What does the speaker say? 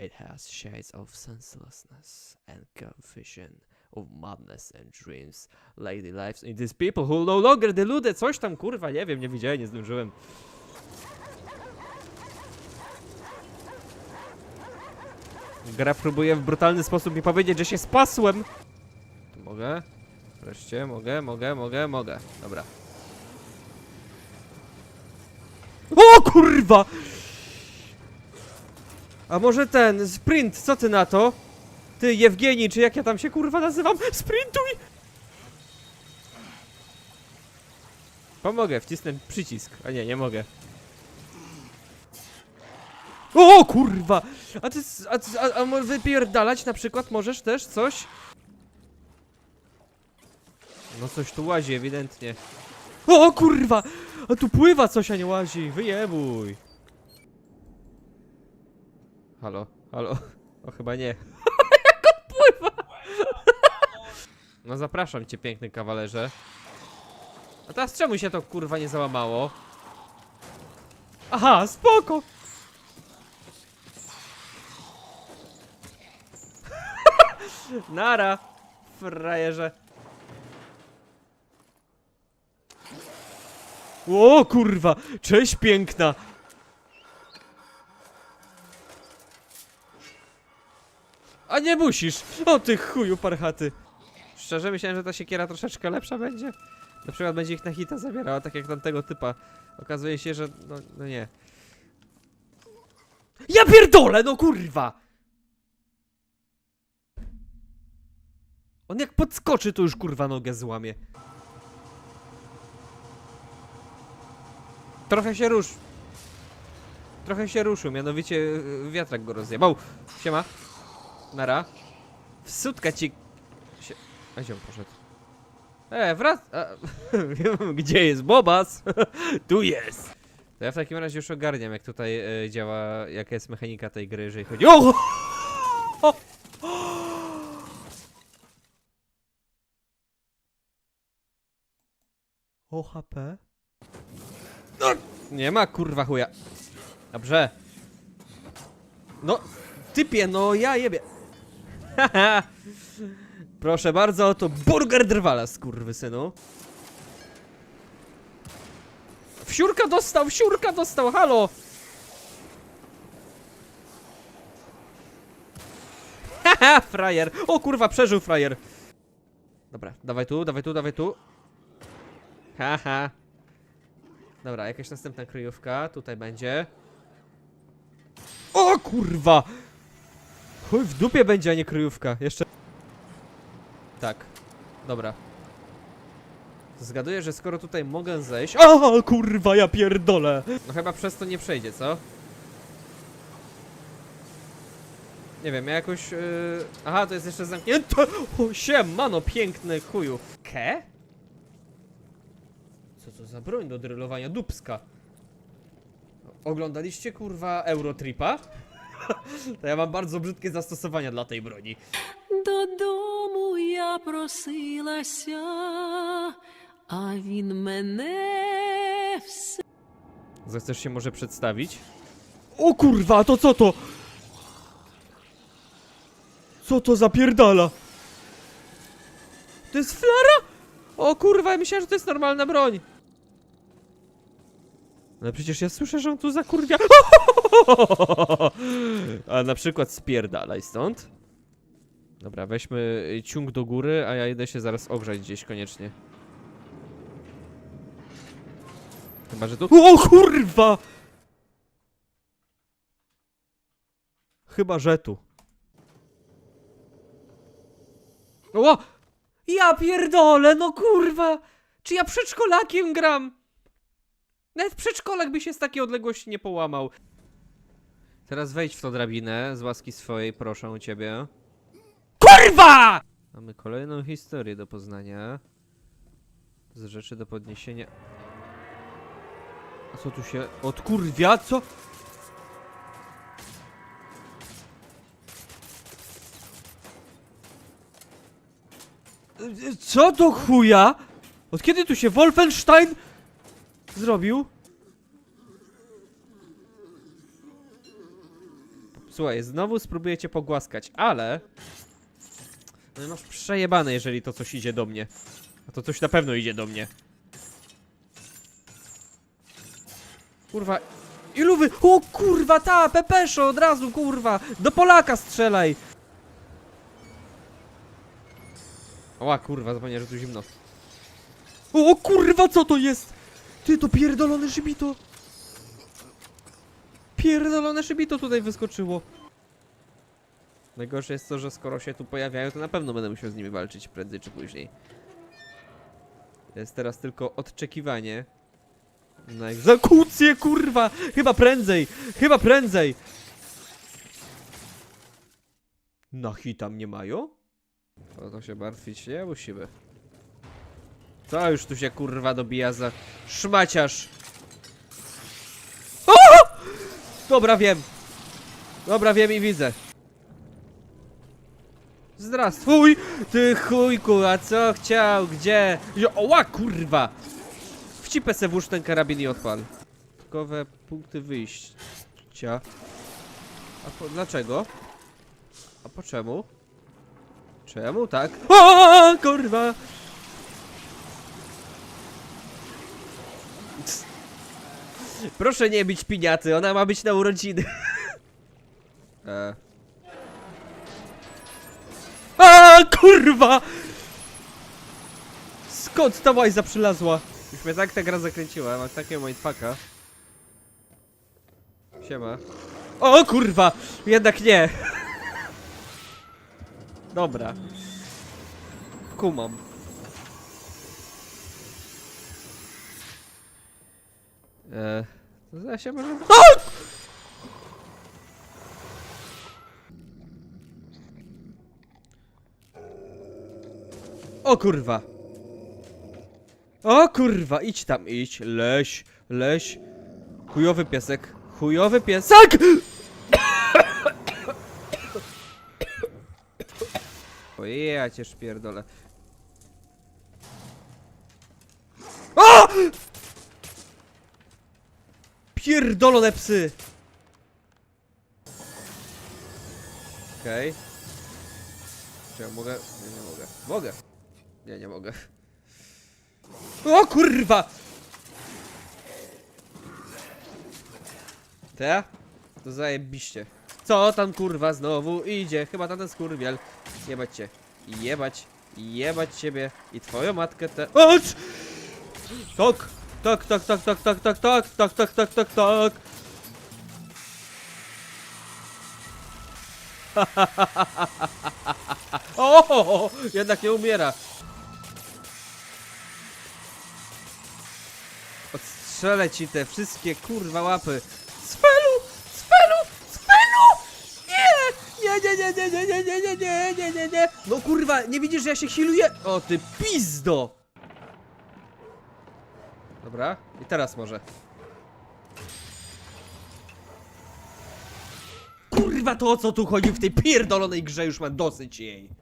It has shades of senselessness and confusion of madness and dreams. Lady lives in these people who no longer delude. Coś tam kurwa, nie wiem, nie widziałem, nie zdążyłem. Gra próbuje w brutalny sposób mi powiedzieć, że się spasłem. Mogę? Wreszcie, mogę, mogę, mogę, mogę. Dobra. O kurwa! A może ten, sprint, co ty na to? Ty, Jewgeni, czy jak ja tam się kurwa nazywam? Sprintuj! Pomogę, wcisnę przycisk. A nie, nie mogę. O kurwa! A ty, a, ty- a, a wypierdalać na przykład możesz też coś? No coś tu łazi ewidentnie. O kurwa! A tu pływa coś, a nie łazi. Wyjebuj. Halo, halo. O chyba nie. Jak on pływa! No zapraszam cię, piękny kawalerze. A teraz czemu się to kurwa nie załamało? Aha, spoko! Nara, frajerze. O kurwa, cześć piękna. Nie musisz. O ty chuju parchaty. Szczerze myślałem, że ta siekiera troszeczkę lepsza będzie. Na przykład będzie ich na hita zabierała, tak jak tamtego typa. Okazuje się, że no, no nie. Ja pierdolę, no kurwa! On jak podskoczy, to już kurwa nogę złamie. Trochę się rusz. Trochę się ruszył, mianowicie y, wiatrak go rozjebał. Siema. Nara. Wsutka ci... Sie... A gdzie on poszedł? E, wrac... A, gdzie jest Bobas? tu jest! To ja w takim razie już ogarniam, jak tutaj e, działa, jaka jest mechanika tej gry, jeżeli chodzi... O! o! O HP? No, nie ma kurwa chuja. Dobrze. No, typie, no ja jebie. Proszę bardzo, to burger drwala, synu. Wsiurka dostał, wsiurka dostał, halo! Haha, frajer. O kurwa, przeżył frajer. Dobra, dawaj tu, dawaj tu, dawaj tu. Haha. Dobra, jakaś następna kryjówka, tutaj będzie. O kurwa! Chuj, w dupie będzie, a nie kryjówka. Jeszcze. Tak. Dobra. Zgaduję, że skoro tutaj mogę zejść... O kurwa, ja pierdolę! No chyba przez to nie przejdzie, co? Nie wiem, ja jakoś... Yy... Aha, to jest jeszcze zamknięte! O, siemano, piękny chuju. Ke? Co to za broń do drylowania dupska? Oglądaliście kurwa Eurotripa? to ja mam bardzo brzydkie zastosowania dla tej broni. Додому я просилася, а він мене все. Zechcesz się może przedstawić? O kurwa, to co to? Co to za pierdala? To jest flara? O kurwa, ja myślałem, że to jest normalna broń. Ale przecież ja słyszę, że on tu zakurwia. A na przykład spierdalaj stąd. Dobra, weźmy ciąg do góry, a ja idę się zaraz ogrzać gdzieś koniecznie. Chyba, że tu... O kurwa! Chyba, że tu. O! Ja pierdolę, no kurwa! Czy ja przedszkolakiem gram? Nawet przedszkolak by się z takiej odległości nie połamał. Teraz wejdź w tą drabinę, z łaski swojej, proszę ciebie. KURWA! Mamy kolejną historię do poznania. Z rzeczy do podniesienia. A co tu się odkurwia? Co? Co do chuja? Od kiedy tu się Wolfenstein zrobił? Słuchaj, znowu spróbuję cię pogłaskać, ale... No masz przejebane, jeżeli to coś idzie do mnie. A to coś na pewno idzie do mnie. Kurwa, ilu wy... O kurwa, ta, pepeszo, od razu, kurwa! Do Polaka strzelaj! Oła, kurwa, zapomniałem, że tu zimno. O kurwa, co to jest? Ty, to pierdolone szybito! Pierdolone szybito tutaj wyskoczyło. Najgorsze jest to, że skoro się tu pojawiają, to na pewno będę musiał z nimi walczyć prędzej czy później. Jest teraz tylko odczekiwanie na egzekucję, kurwa! Chyba prędzej! Chyba prędzej! Na hita mnie mają? O to się martwić nie musimy. Co już tu się kurwa dobija za szmaciarz? O! Dobra, wiem. Dobra, wiem i widzę. Zdrastwuj, ty chujku, a co chciał, gdzie? Oła, kurwa! Wcipę se włóż ten karabin i odpal. Dodatkowe punkty wyjścia. A po, dlaczego? A po czemu? Czemu tak? O, kurwa! Proszę nie bić piniaty, ona ma być na urodziny. e. A kurwa! Skąd ta łajza przylazła? Już mnie tak ta gra zakręciła, mam takiego mindfucka. Siema. O kurwa! Jednak nie! Dobra. Kumam. Eee, to zaraz się może... O! O kurwa! O kurwa, idź tam, idź, leś, leś. Chujowy piesek, chujowy piesek! Ojej, ja cię szpierdolę. O! Pierdolone psy! Okej. Czy ja mogę? Nie, nie mogę. Mogę. Nie, nie mogę. O kurwa! Te? To zajebiście. Co tam kurwa znowu idzie? Chyba tam ten skurwiel. Jebać cię. Jebać. Jebać ciebie. I twoją matkę te... O! Tok! Tok, tok, tok, tok, tok, tok, tok, tok, tok, tok, tok, tok. O! Jednak nie umiera. Odstrzelę ci te wszystkie kurwa łapy. Spelu! Spelu! Spelu! Nie! Nie, nie, nie, nie, nie, nie, nie, nie, nie, nie, nie. No kurwa, nie widzisz, że ja się healuję? O ty pizdo! Dobra, i teraz może. Kurwa, to o co tu chodzi w tej pierdolonej grze? Już mam dosyć jej.